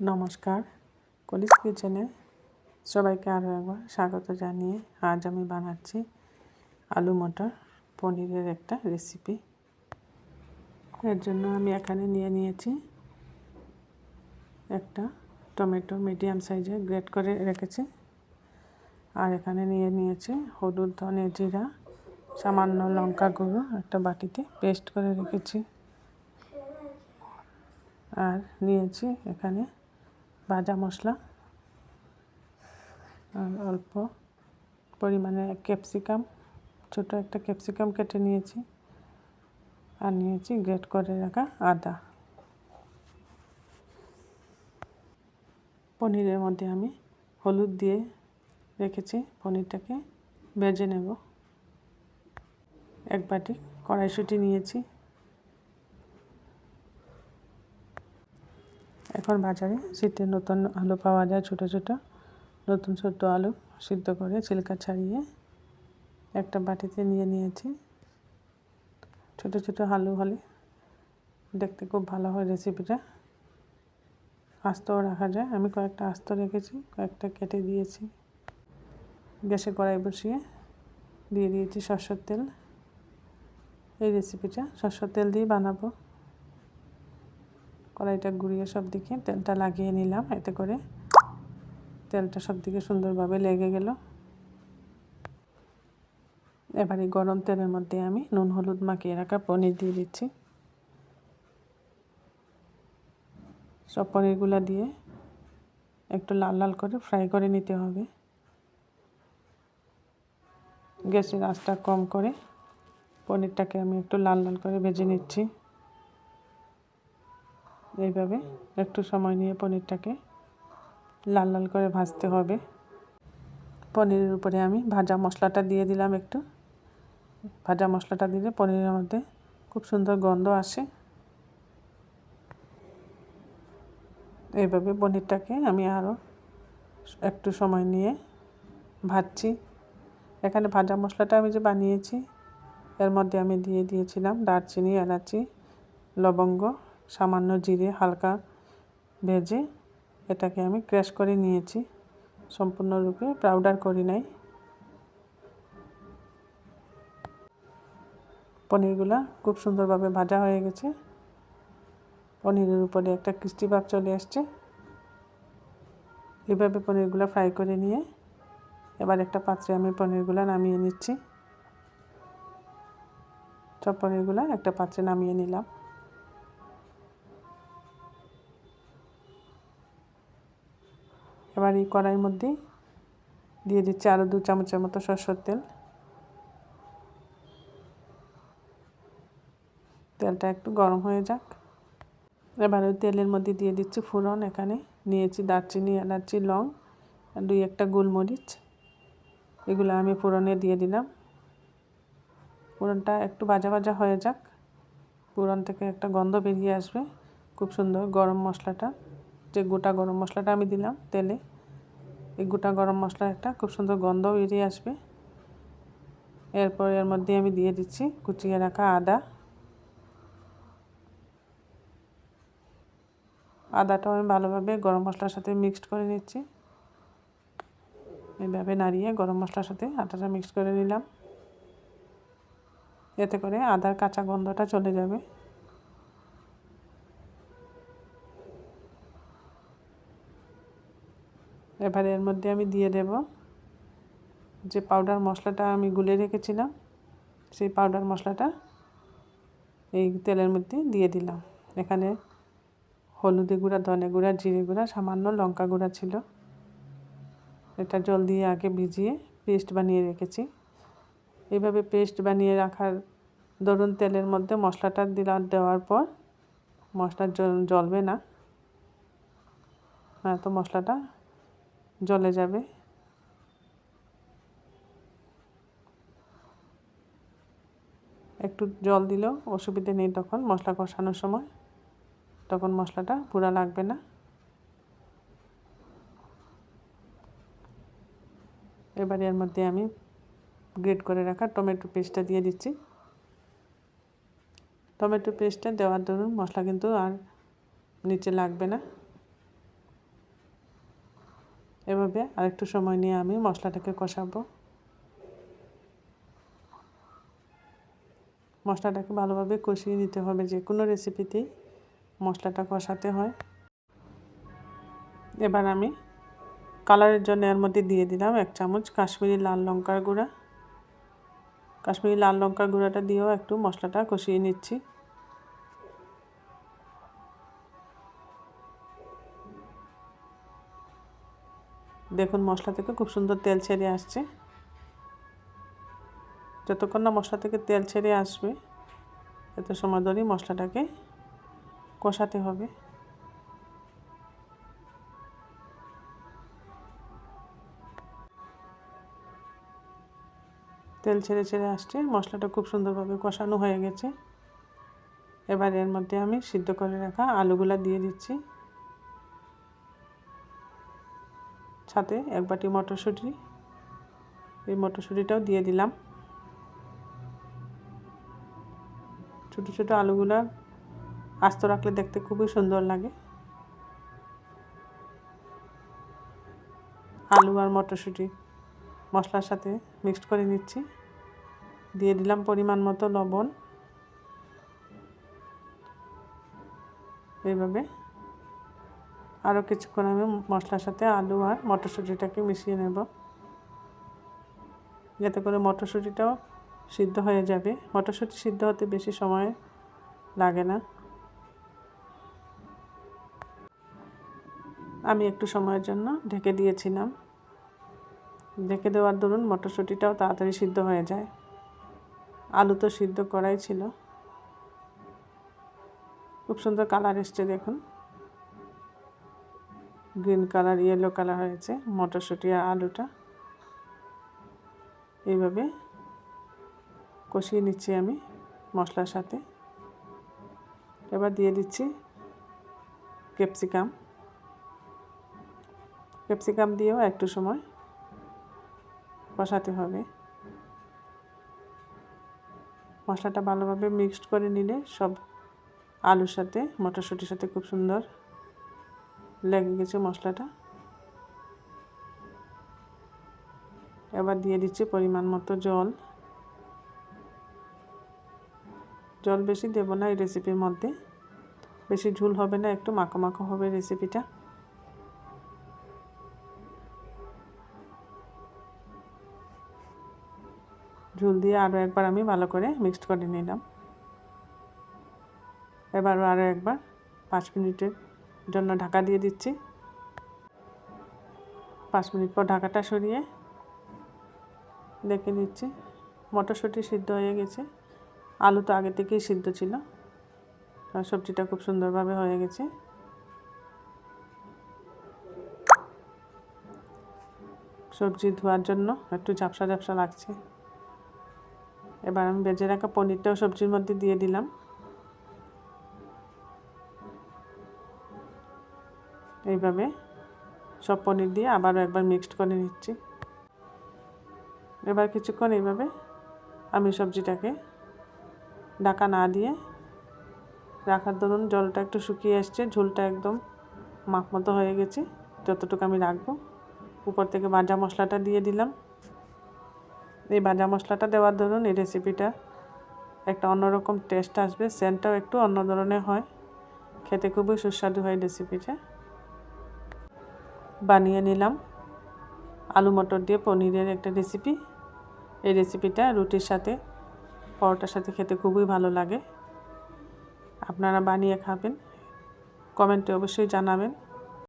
নমস্কার। কলিস কিচেনে সবাইকে আরও একবার স্বাগত জানিয়ে আজ আমি বানাচ্ছি আলু মটর পনিরের একটা রেসিপি। এর জন্য আমি এখানে নিয়ে নিয়েছি একটা টমেটো মিডিয়াম সাইজে গ্রেট করে রেখেছি। আর এখানে নিয়ে নিয়েছি হলুদ ধনে জিরা, সামান্য লঙ্কা গুঁড়ো একটা বাটিতে পেস্ট করে রেখেছি। আর নিয়েছি এখানে ভাজা মশলা, আর অল্প পরিমাণে ক্যাপসিকাম, ছোট একটা ক্যাপসিকাম কেটে নিয়েছি আর নিয়েছি গ্রেট করে রাখা আদা। পনিরের মধ্যে আমি হলুদ দিয়ে রেখেছি, পনিরটাকে ভেজে নেব। এক বাটি কড়াইশুঁটি নিয়েছি। এখন বাজারে শীতের নতুন আলু পাওয়া যায়, ছোটো ছোটো। নতুন ছোটো আলু সিদ্ধ করে ছিলকা ছাড়িয়ে একটা বাটিতে নিয়ে নিয়েছি। ছোটো ছোটো আলু হলে দেখতে খুব ভালো হয় রেসিপিটা আস্তও রাখা যায়। আমি কয়েকটা আস্ত রেখেছি, কয়েকটা কেটে দিয়েছি। গ্যাসে কড়াই বসিয়ে দিয়ে দিয়েছি সরষের তেল। এই রেসিপিটা সরষের তেল দিয়ে বানাবো। কড়াইটা ঘুরিয়ে সব দিকে তেলটা লাগিয়ে নিলাম, এতে করে তেলটা সব দিকে সুন্দরভাবে লেগে গেল। এবারে গরম তেলের মধ্যে আমি নুন, হলুদ মাখিয়ে রাখা পনির দিয়ে দিচ্ছি। সব পনিরগুলো দিয়ে একটু লাল লাল করে ফ্রাই করে নিতে হবে। গ্যাসের আঁচটা কম করে পনিরটাকে আমি একটু লাল লাল করে ভেজে নিচ্ছি। এইভাবে একটু সময় নিয়ে পনিরটাকে লাল লাল করে ভাজতে হবে। পনিরের উপরে আমি ভাজা মশলাটা দিয়ে দিলাম একটু। ভাজা মশলাটা দিলে পনিরের মধ্যে খুব সুন্দর গন্ধ আসে। এইভাবে পনিরটাকে আমি আরও একটু সময় নিয়ে ভাজছি। এখানে ভাজা মশলাটা আমি যে বানিয়েছি, এর মধ্যে আমি দিয়ে দিয়েছিলাম দারচিনি, এলাচি, লবঙ্গ সামান্য জিরে হালকা ভেজে এটাকে আমি ক্র্যাশ করে নিয়েছি। সম্পূর্ণরূপে পাউডার করি নাই। পনিরগুলা খুব সুন্দরভাবে ভাজা হয়ে গেছে। পনিরের উপরে একটা ক্রিস্টি ভাব চলে আসছে। এভাবে পনিরগুলো ফ্রাই করে নিয়ে এবার একটা পাত্রে আমি পনিরগুলো নামিয়ে নিচ্ছি। সব পনিরগুলো একটা পাত্রে নামিয়ে নিলাম। এবার এই কড়াইয়ের মধ্যে দিয়ে দিচ্ছি আরও দু চামচের মতো সরষের তেল। তেলটা একটু গরম হয়ে যাক। এবার ওই তেলের মধ্যে দিয়ে দিচ্ছি ফুরন এখানে নিয়েছি দারচিনি, এলাচি, লং দুই একটা গোলমরিচ। এগুলো আমি ফুরনে দিয়ে দিলাম। ফুরনটা একটু ভাজা ভাজা হয়ে যাক। ফুরন থেকে একটা গন্ধ বেরিয়ে আসবে। খুব সুন্দর গরম মশলাটা, যে গোটা গরম মশলাটা আমি দিলাম তেলে। এই গোটা গরম মশলার একটা খুব সুন্দর গন্ধ বেরিয়ে আসবে। এরপর এর মধ্যে আমি দিয়ে দিচ্ছি কুচিয়ে রাখা আদা। আদাটাও আমি ভালোভাবে গরম মশলার সাথে মিক্সড করে নিচ্ছি। এইভাবে নাড়িয়ে গরম মশলার সাথে আদাটা মিক্স করে নিলাম। এতে করে আদার কাঁচা গন্ধটা চলে যাবে। এবারে এর মধ্যে আমি দিয়ে দেব যে পাউডার মশলাটা আমি গুলে রেখেছিলাম, সেই পাউডার মশলাটা এই তেলের মধ্যে দিয়ে দিলাম। এখানে হলুদি গুঁড়া, ধনে গুঁড়া, জিরে গুঁড়া, সামান্য লঙ্কা গুঁড়া ছিল। এটা জল দিয়ে আগে ভিজিয়ে পেস্ট বানিয়ে রেখেছি। এইভাবে পেস্ট বানিয়ে রাখার ধরুন তেলের মধ্যে মশলাটা দিলাম দেওয়ার পর মশলা জল জ্বলবে না। তো মশলাটা জ্বলে যাবে। একটু জল দিলেও অসুবিধে নেই তখন, মশলা কষানোর সময়। তখন মশলাটা পুরা লাগবে না। এবারে এর মধ্যে আমি গ্রেট করে রাখা টমেটো পেস্টটা দিয়ে দিচ্ছি। টমেটো পেস্টটা দেওয়ার দরুন মশলা কিন্তু আর নিচে লাগবে না। এভাবে আরেকটু সময় নিয়ে আমি মশলাটাকে কষাবো। মশলাটাকে ভালোভাবে কষিয়ে নিতে হবে যে কোনো রেসিপিতেই মশলাটা কষাতে হয়। এবার আমি কালারের জন্য এর মধ্যে দিয়ে দিলাম এক চামচ কাশ্মীরি লাল লঙ্কার গুঁড়া। কাশ্মীরি লাল লঙ্কার গুঁড়াটা দিয়েও একটু মশলাটা কষিয়ে নিচ্ছি। দেখুন মশলা থেকে খুব সুন্দর তেল ছেড়ে আসছে। যতক্ষণ না মশলা থেকে তেল ছেড়ে আসবে, এত সময় ধরেই মশলাটাকে কষাতে হবে। তেল ছেড়ে ছেড়ে আসছে, মশলাটা খুব সুন্দরভাবে কষানো হয়ে গেছে। এবার এর মধ্যে আমি সিদ্ধ করে রাখা আলুগুলা দিয়ে দিচ্ছি। সাথে এক বাটি মটরশুঁটি। এই মটরশুঁটিটাও দিয়ে দিলাম। ছোটো ছোটো আলুগুলা আস্ত রাখলে দেখতে খুবই সুন্দর লাগে। আলু আর মটরশুঁটি মশলার সাথে মিক্সড করে নিচ্ছি। দিয়ে দিলাম পরিমাণ মতো লবণ। এইভাবে আরও কিছুক্ষণ আমি মশলার সাথে আলু আর মটরশুঁটিটাকে মিশিয়ে নেব। যাতে করে মটরশুঁটিটাও সিদ্ধ হয়ে যাবে। মটরশুঁটি সিদ্ধ হতে বেশি সময় লাগে না। আমি একটু সময়ের জন্য ঢেকে দিয়েছিলাম। ঢেকে দেওয়ার দরুন মটরশুঁটিটাও তাড়াতাড়ি সিদ্ধ হয়ে যায়। আলু তো সিদ্ধ করাই ছিল। খুব সুন্দর কালার এসছে দেখুন। গ্রিন কালার, ইয়েলো কালার হয়েছে, মটরশুঁটি আর আলুটা। এইভাবে কষিয়ে নিচ্ছি আমি মশলার সাথে। এবার দিয়ে দিচ্ছি ক্যাপসিকাম। ক্যাপসিকাম দিয়েও একটু সময় কষাতে হবে। মশলাটা ভালোভাবে মিক্সড করে নিলে সব আলুর সাথে, মটরশুঁটির সাথে খুব সুন্দর লেগে গেছে মশলাটা। এবার দিয়ে দিচ্ছি পরিমাণ মতো জল। জল বেশি দেবো না এই রেসিপির মধ্যে। বেশি ঝুল হবে না, একটু মাখো মাখো হবে রেসিপিটা ঝুল দিয়ে আরও একবার আমি ভালো করে মিক্সড করে নিলাম। এবারও আরও একবার পাঁচ মিনিটের জন্য ঢাকা দিয়ে দিচ্ছি। পাঁচ মিনিট পর ঢাকাটা সরিয়ে দেখে নিচ্ছি। মটরশুঁটি সিদ্ধ হয়ে গেছে। আলু তো আগে থেকেই সিদ্ধ ছিল। সবজিটা খুব সুন্দরভাবে হয়ে গেছে। সবজি ধোয়ার জন্য একটু ঝাপসা ঝাপসা লাগছে। এবার আমি বেজে রাখা পনিরটাও সবজির মধ্যে দিয়ে দিলাম। এইভাবে সব পনির দিয়ে আবারও একবার মিক্সড করে নিচ্ছি। এবার কিছুক্ষণ এইভাবে আমি সবজিটাকে ঢাকা না দিয়ে রাখার ধরুন জলটা একটু শুকিয়ে আসছে, ঝোলটা একদম মাখ মতো হয়ে গেছে, যতটুকু আমি রাখব। উপর থেকে ভাজা মশলাটা দিয়ে দিলাম। এই ভাজা মশলাটা দেওয়ার ধরুন এই রেসিপিটা একটা অন্যরকম টেস্ট আসবে সেন্টটাও একটু অন্য ধরনের হয়। খেতে খুবই সুস্বাদু হয় রেসিপিটা বানিয়ে নিলাম। আলু মটর দিয়ে পনিরের একটা রেসিপি এই রেসিপিটা রুটির সাথে, পরোটার সাথে খেতে খুবই ভালো লাগে। আপনারা বানিয়ে খাবেন। কমেন্টে অবশ্যই জানাবেন।